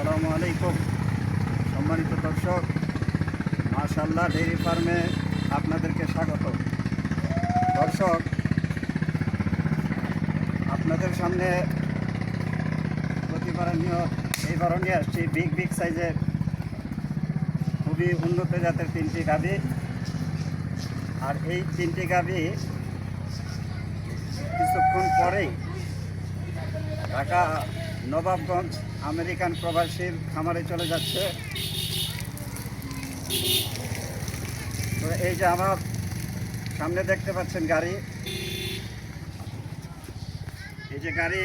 আসসালামু আলাইকুম। সম্মানিত দর্শক মাশাল্লাহ ডেইরি ফার্মে আপনাদেরকে স্বাগত। দর্শক, আপনাদের সামনে প্রতিবারণীয় এইবারও নিয়ে আসছি বিগ বিগ সাইজের, খুবই উন্নত জাতের তিনটি গাভি। আর এই তিনটি গাভি কিছুক্ষণ পরেই ঢাকা নবাবগঞ্জ আমেরিকান প্রবাসীর খামারে চলে যাচ্ছে। তো এই যে আমার সামনে দেখতে পাচ্ছেন গাড়ি। এই যে গাড়ি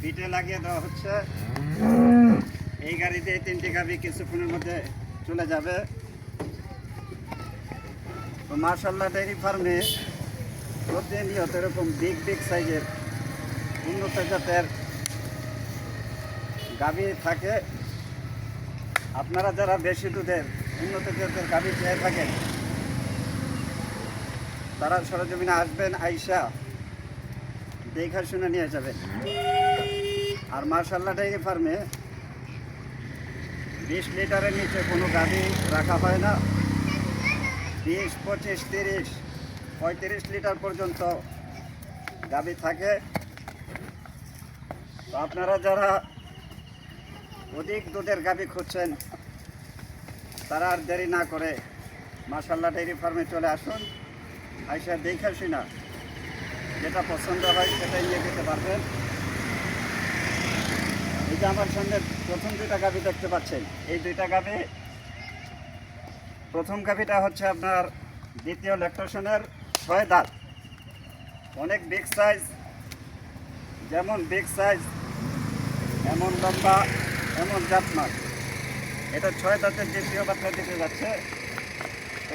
পিঠে লাগিয়ে দেওয়া হচ্ছে। এই গাড়িতে এই তিনটি গাড়ি কিছুক্ষণের মধ্যে চলে যাবে। তো মার্শাল্লাহ ডেয়ারি ফার্মে প্রতিনিয়ত এরকম বিগ বিগ সাইজের উন্নত জাতের গাভী থাকে, আপনারা যারা বেশি দুধের, উন্নত জাতের গাভী চেয়ে থাকেন, তারা সরজমিনে আসবেন, আইসা দেখা শুনে নিয়ে যাবেন। আর মার্শাল্লাহ ডাইরি ফার্মে বিশ লিটারের নিচে কোনো গাড়ি রাখা হয় না। বিশ, পঁচিশ, তিরিশ, পঁয়ত্রিশ লিটার পর্যন্ত গাভী থাকে। আপনারা যারা অধিক দুধের গাভী খুঁজছেন, তারা আর দেরি না করে মাসাল্লাহ ডেইরি ফার্মে চলে আসুন, আইসা দেখে শুনা যেটা পছন্দ হয় সেটাই নিয়ে যেতে পারবেন। এই যে আমার সামনে প্রথম দুইটা গাভী দেখতে পাচ্ছেন, এই দুইটা গাভী, প্রথম গাভীটা হচ্ছে আপনার দ্বিতীয় ল্যাকটেশনের ছয় দাঁত, অনেক বিগ সাইজ যেমন বিগ সাইজ এমন লম্বা এমন জাতমাল এটা ছয় দাঁতের দ্বিতীয় বাচ্চা দিতে যাচ্ছে,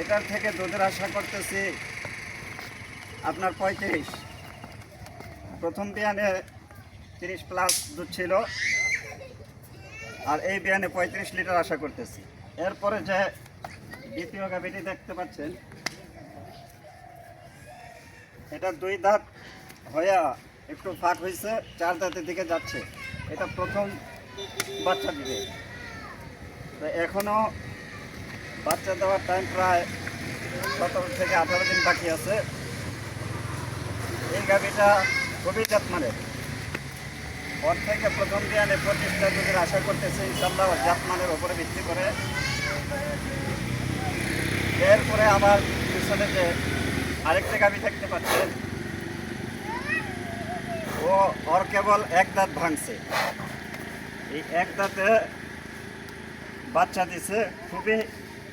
এটার থেকে দুধের আশা করতেছি আপনার পঁয়ত্রিশ। প্রথম বিয়ানে তিরিশ প্লাস দুধ ছিল। আর এই বিয়ানে পঁয়ত্রিশ লিটার আশা করতেছি। এরপরে যে দ্বিতীয় গাভিটি দেখতে পাচ্ছেন, এটা দুই দাঁত হইয়া একটু ফাঁক হয়েছে চার দাঁতের দিকে যাচ্ছে। এটা প্রথম বাচ্চা দিবে। তো এখনও বাচ্চা দেওয়ার টাইম প্রায় সতেরো থেকে আঠারো দিন বাকি আছে। এই গাভিটা খুবই জাতমানের ওর থেকে প্রথম দিয়ানে পঁচিশটা দুধের আশা করতেছে ইনশাল্লাহ জাতমানের ওপরে ভিত্তি করে। এরপরে আমার পিছনে যে আরেকটা গাভি দেখতে পাচ্ছেন, ও ওর কেবল এক দাঁত ভাঙছে। এই এক দাঁতে বাচ্চা দিছে, খুবই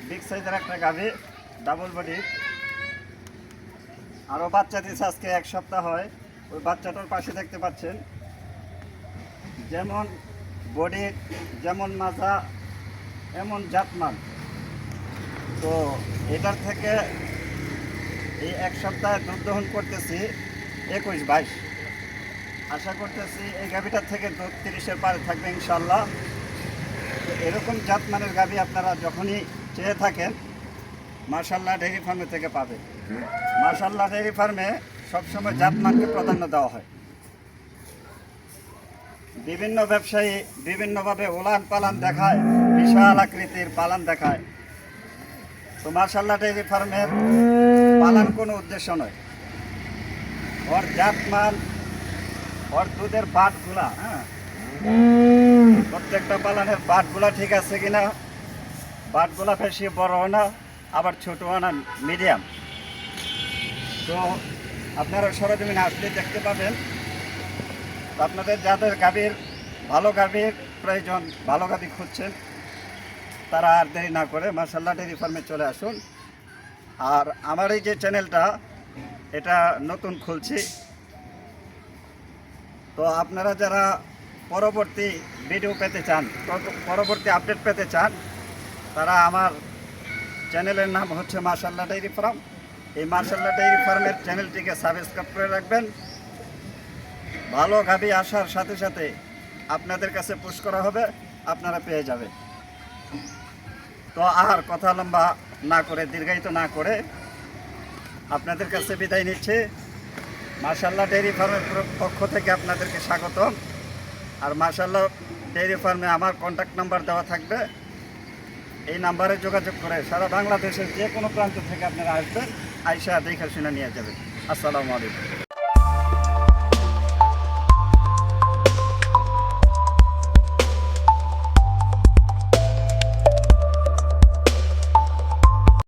বিগ সাইজের একটা গাভি ডাবল বডি আরও বাচ্চা দিছে আজকে এক সপ্তাহ হয়। ওই বাচ্চাটার পাশে দেখতে পাচ্ছেন। যেমন বডি যেমন মাজা, এমন জাতমান। তো এটার থেকে এই এক সপ্তাহে দুধ দহন করতেছি একুশ, বাইশ। আশা করতেছি এই গাভিটার থেকে তিরিশের পারে থাকবে ইনশাল্লাহ এরকম জাতমানের গাভি আপনারা যখনই চেয়ে থাকেন মার্শাল্লাহ ডেয়ারি ফার্মে থেকে পাবে মার্শাল্লাহ ডেয়ারি ফার্মে সবসময় জাতমানকে প্রাধান্য দেওয়া হয়। বিভিন্ন ব্যবসায়ী বিভিন্নভাবে ওলান পালান দেখায়, বিশাল আকৃতির পালান দেখায়। তো মার্শাল্লাহ ডেয়ারি ফার্মের পালান কোনো উদ্দেশ্য নয়। ওর জাতমান দুধের বাটগুলা হ্যাঁ? প্রত্যেকটা পালানের বাটগুলা ঠিক আছে কিনা? বাটগুলা বেশি বড় না আবার ছোটো না মিডিয়াম তো আপনারা সরজমিনে আসলে দেখতে পাবেন আপনাদের যাদের গাভীর ভালো গাভীর প্রয়োজন ভালো গাভী খুঁজছেন তারা আর দেরি না করে মার্শাল্লাহ ডেয়ারি ফার্মে চলে আসুন। আর আমার এই যে চ্যানেলটা এটা নতুন খুলছি। তো আপনারা যারা পরবর্তী ভিডিও পেতে চান, পর- পরবর্তী আপডেট পেতে চান, তারা আমার চ্যানেলের নাম হচ্ছে মার্শাল্লাহ ডেইরি ফার্ম এই মার্শাল্লাহ ডেইরি ফার্মের চ্যানেলটিকে সাবস্ক্রাইব করে রাখবেন। ভালো গাভী আসার সাথে সাথে আপনাদের কাছে পুশ করা হবে, আপনারা পেয়ে যাবেন। তো আর কথা লম্বা না করে, দীর্ঘায়িত না করে আপনাদের কাছে বিদায় নিচ্ছে। মার্শাল্লাহ ডেয়ারি ফার্মের পক্ষ থেকে আপনাদেরকে স্বাগত আর মার্শাল্লাহ ডেয়ারি ফার্মে আমার কন্ট্যাক্ট নাম্বার দেওয়া থাকবে। এই নাম্বারে যোগাযোগ করে সারা বাংলাদেশের যে কোনো প্রান্ত থেকে আপনারা আসবেন, আইসা দেখে শুনে নিয়ে যাবেন। আসসালামু আলাইকুম।